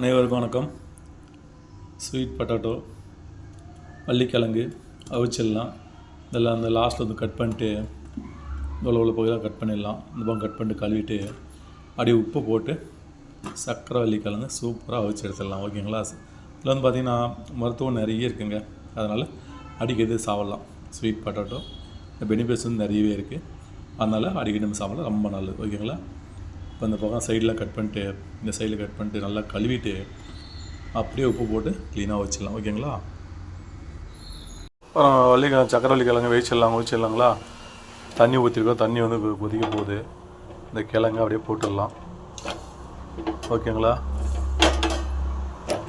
அனைவருக்கும் வணக்கம். Sweet potato வள்ளிக்கிழங்கு அவிச்சிடலாம் இதெல்லாம் அந்த லாஸ்ட்டில் வந்து கட் பண்ணிட்டு இவ்வளோ உள்ள பகுதியாக கட் பண்ணிடலாம். இந்த பக்கம் கட் பண்ணிட்டு கழுவிட்டு அப்படியே உப்பு போட்டு சர்க்கரை வள்ளிக்கிழங்கு சூப்பராக அவிச்சு எடுத்துடலாம். ஓகேங்களா இதில் வந்து பார்த்திங்கன்னா மருத்துவம் நிறைய இருக்குங்க. அதனால் அடிக்கடி சாப்பிட்லாம். ஸ்வீட் பொட்டேட்டோ பெனிஃபிட்ஸ் வந்து நிறையவே இருக்குது அதனால் அடிக்கடி நம்ம சாப்பிட்லாம். ரொம்ப நல்லது. ஓகேங்களா இப்போ இந்த பக்கம் சைடெலாம் கட் பண்ணிட்டு இந்த சைடில் கட் பண்ணிட்டு நல்லா கழுவிட்டு அப்படியே உப்பு போட்டு க்ளீனாக வச்சிடலாம். ஓகேங்களா? அப்புறம் வள்ளிக்கிழங்கு சக்கரை வள்ளிக்கிழங்கு வேச்சிடலாம் வச்சிடலாங்களா தண்ணி ஊற்றிருக்கோம் தண்ணி வந்து கொதிக்க போகுது. இந்த கிழங்கு அப்படியே போட்டுடலாம். ஓகேங்களா?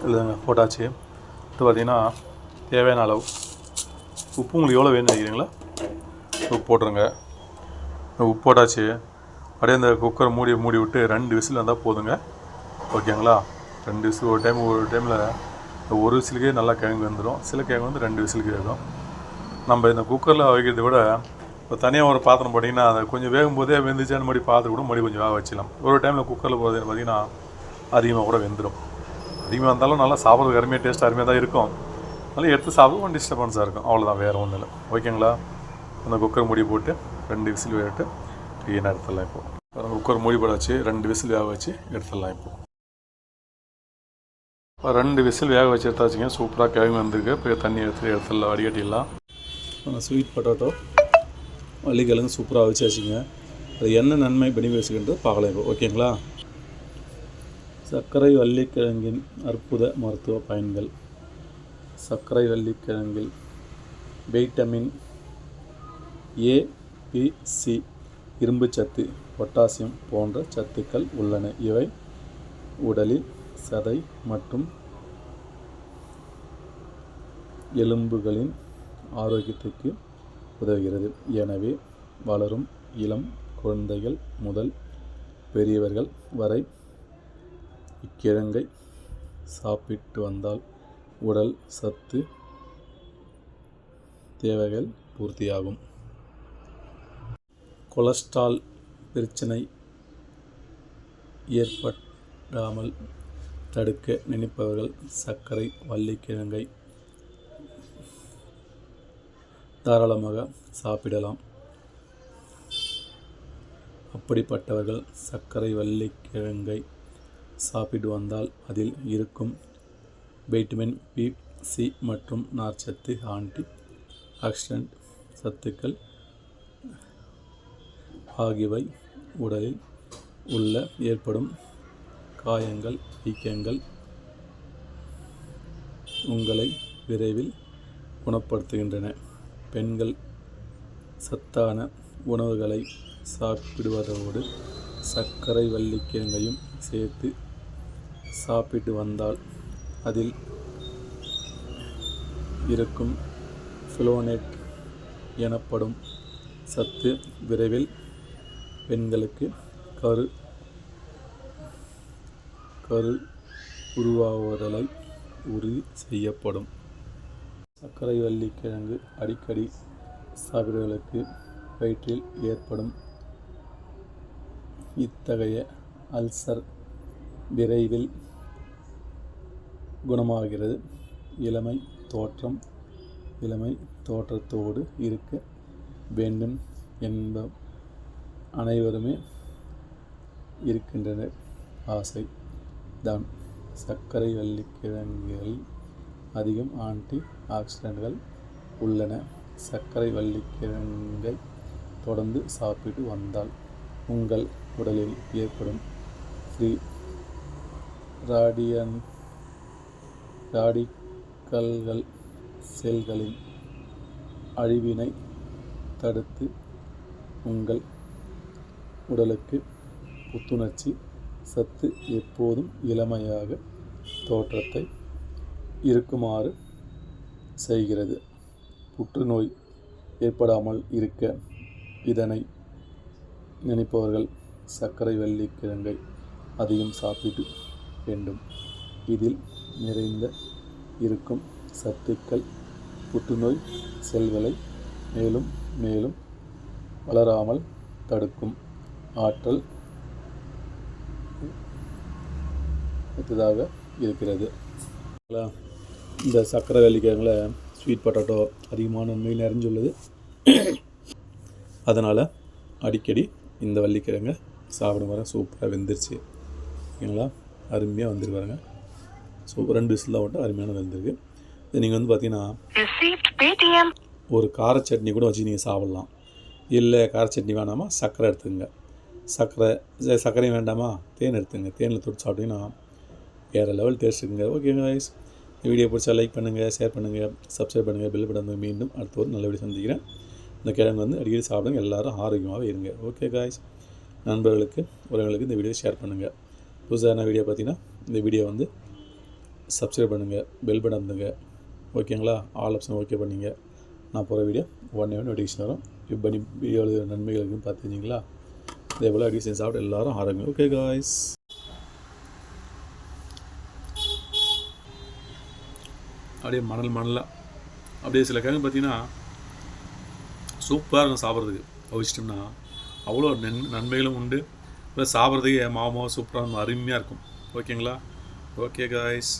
இல்லைங்க போட்டாச்சு. இது பார்த்தீங்கன்னா தேவையான அளவு. உப்பு உங்களுக்கு எவ்வளோ வேணும்னு நினைக்கிறீங்களா? உப்பு போட்டுருங்க. உப்பு போட்டாச்சு. அப்படியே இந்த குக்கரை மூடி மூடி விட்டு ரெண்டு விசில் வந்தால் போதுங்க. ஓகேங்களா ரெண்டு விசில் ஒரு டைம் ஒரு டைமில் ஒரு விசிலுக்கே நல்லா கிழங்கு வந்துடும் சில கிழங்கு வந்து ரெண்டு விசிலுக்கு வேகும். நம்ம இந்த குக்கரில் வைக்கிறத விட இப்போ தனியாக ஒரு பாத்திரம் போட்டிங்கன்னா அதை கொஞ்சம் வேகும் போதே வெந்துச்சான்னு மறுபடி பார்த்து கூட மறுபடி கொஞ்சம் வேக வச்சிடலாம். ஒரு டைமில் குக்கரில் போகிறது பார்த்தீங்கன்னா அதிகமாக கூட வெந்துடும் அதிகமாக இருந்தாலும் நல்லா சாப்பிட்றதுக்கு அருமையாக டேஸ்ட் அருமையாக தான் இருக்கும். அதனால் எடுத்து சாப்பிட டிஸ்டர்பன்ஸாக இருக்கும். அவ்வளோதான் வேறு ஒன்றும் இல்லை. ஓகேங்களா அந்த குக்கர் மூடி போட்டு ரெண்டு விசில் விட்டு க்ளீனாக எடுத்துடலாம் இப்போ குக்கர் மூடி போட வச்சு ரெண்டு விசில் வேக வச்சு எடுத்துடலாம் இப்போ இப்போ ரெண்டு விசில் வேக வச்சு எடுத்தாச்சுங்க சூப்பராக கிழங்கு வந்திருக்கு இப்போ தண்ணி எடுத்து எடுத்துடலாம் வடிகட்டிடலாம் ஸ்வீட் பொட்டாட்டோ வள்ளிக்கிழங்கு சூப்பராக வச்சாச்சுங்க அது என்ன நன்மை பெனிஃபிட்ஸுன்றது பார்க்கலாம் இப்போ ஓகேங்களா சர்க்கரை வள்ளிக்கிழங்கின் அற்புத மருத்துவ பயன்கள் சர்க்கரை வள்ளிக்கிழங்கில் vitamin A B C C இரும்புச்சத்து பொட்டாசியம் போன்ற சத்துக்கள் உள்ளன. இவை உடலில் சதை மற்றும் எலும்புகளின் ஆரோக்கியத்துக்கு உதவுகிறது. எனவே வளரும் இளம் குழந்தைகள் முதல் பெரியவர்கள் வரை இக்கிழங்கை சாப்பிட்டு வந்தால் உடல் சத்து தேவைகள் பூர்த்தியாகும். கொலஸ்ட்ரால் பிரச்சனை ஏற்படாமல் தடுக்க நினைப்பவர்கள் சர்க்கரை வள்ளிக்கிழங்கை தாராளமாக சாப்பிடலாம். அப்படிப்பட்டவர்கள் சர்க்கரை வள்ளிக்கிழங்கை சாப்பிட்டு வந்தால் அதில் இருக்கும் வைட்டமின் பி சி மற்றும் நார்ச்சத்து ஆன்டி ஆக்சிடென்ட் சத்துக்கள் ஆகியவை உடலில் உள்ள ஏற்படும் காயங்கள் வீக்கங்கள் உங்களை விரைவில் குணப்படுத்துகின்றன. பெண்கள் சத்தான உணவுகளை சாப்பிடுவதோடு சர்க்கரை வள்ளிக்கிழங்கையும் சேர்த்து சாப்பிட்டு வந்தால் அதில் இருக்கும் ஃபிலோனேட் எனப்படும் சத்து விரைவில் பெண்களுக்கு கரு கரு உருவாவதலை உறுதி செய்யப்படும். சர்க்கரை வள்ளிக்கிழங்கு அடிக்கடி சாப்பிடுவதற்கு வயிற்றில் ஏற்படும் இத்தகைய அல்சர் விரைவில் குணமாகிறது. இளமை தோற்றம் இளமை தோற்றத்தோடு இருக்க வேண்டும் என்ப அனைவருமே இருக்கின்றனர். ஆசை தான். சர்க்கரை வள்ளிக்கிழங்குகளில் அதிகம் ஆன்டி ஆக்சிடென்ட்கள் உள்ளன. சர்க்கரை வள்ளிக்கிழங்கை தொடர்ந்து சாப்பிட்டு வந்தால் உங்கள் உடலில் ஏற்படும் ஃப்ரீ ராடியன் ராடிக்கல்கள் செல்களின் அழிவினை தடுத்து உங்கள் உடலுக்கு புத்துணர்ச்சி சத்து எப்போதும் இளமையாக தோற்றத்தை இருக்குமாறு செய்கிறது. புற்றுநோய் ஏற்படாமல் இருக்க இதனை நினைப்பவர்கள் சர்க்கரை வள்ளிக்கிழங்கை அதிகம் சாப்பிட்டு வேண்டும். இதில் நிறைந்த இருக்கும் சத்துக்கள் புற்றுநோய் செல்களை மேலும் மேலும் வளராமல் தடுக்கும். ஆற்றல் அடுத்ததாக இருக்கிறது? இந்த சர்க்கரை வெள்ளிக்கிழங்குல ஸ்வீட் பொட்டாட்டோ அதிகமான நன்மைகள் நிறைஞ்சுள்ளது. அதனால் அடிக்கடி இந்த வள்ளிக்கிழங்கை சாப்பிடும் வர சூப்பராக வெந்துருச்சு. ஓகேங்களா அருமையாக வந்துருக்கு பாருங்க. சூப்பர் ரெண்டு விசில் விட்டு அருமையான வெந்திருக்கு. இது நீங்கள் வந்து பார்த்தீங்கன்னா. ஒரு கார சட்னி கூட வச்சு நீங்கள் சாப்பிட்லாம். இல்லை கார சட்னி வேணாமா? சர்க்கரை எடுத்துங்க சர்க்கரை சர்க்கரையும் வேண்டாமா? தேன் எடுத்துங்க. தேனில் தொட்டு சாப்பிட்டீங்கன்னா வேறு லெவல் டேஸ்ட் இருக்குங்க. ஓகேங்க இந்த வீடியோ பிடிச்சா லைக் பண்ணுங்கள் ஷேர் பண்ணுங்கள் சப்ஸ்கிரைப் பண்ணுங்கள் பெல் பட்டன் மீண்டும் அடுத்த ஒரு நல்ல வீடியோ சந்திக்கிறேன். இந்த கிழங்கு வந்து அடிக்கடி சாப்பிடுங்க. எல்லோரும் ஆரோக்கியமாகவே இருங்க. ஓகே காய்ஸ் நண்பர்களுக்கு உறவுகளுக்கு இந்த வீடியோ ஷேர் பண்ணுங்கள் புதுசான வீடியோ பார்த்தீங்கன்னா இந்த வீடியோ வந்து சப்ஸ்கிரைப் பண்ணுங்கள் பெல் பட்டன் அமுத்துங்க. ஓகேங்களா ஆல் ஆப்ஷன் ஓகே பண்ணிங்க. நான் போகிற வீடியோ ஒன் ஒன் நோட்டிஃபிகேஷன் வரும். இப்போ பண்ணி வீடியோவில் நன்மைகள் இருக்குன்னு பார்த்துருந்தீங்களா இதே அடி செஞ்சு சாப்பிட்டு எல்லாரும் ஆரோக்கியம் ஓகே காய்ஸ் அப்படியே மணல் மணலாக அப்படியே சில கிழங்கு பார்த்தீங்கன்னா சூப்பராக இருக்கும் சாப்பிட்றதுக்கு. அவிச்சிட்டோம்னா அவ்வளோ நன் நன்மைகளும் உண்டு. ப்ளஸ் சாப்பிட்றதுக்கு மாமாவும் சூப்பராக அருமையாக இருக்கும் ஓகேங்களா? Okay guys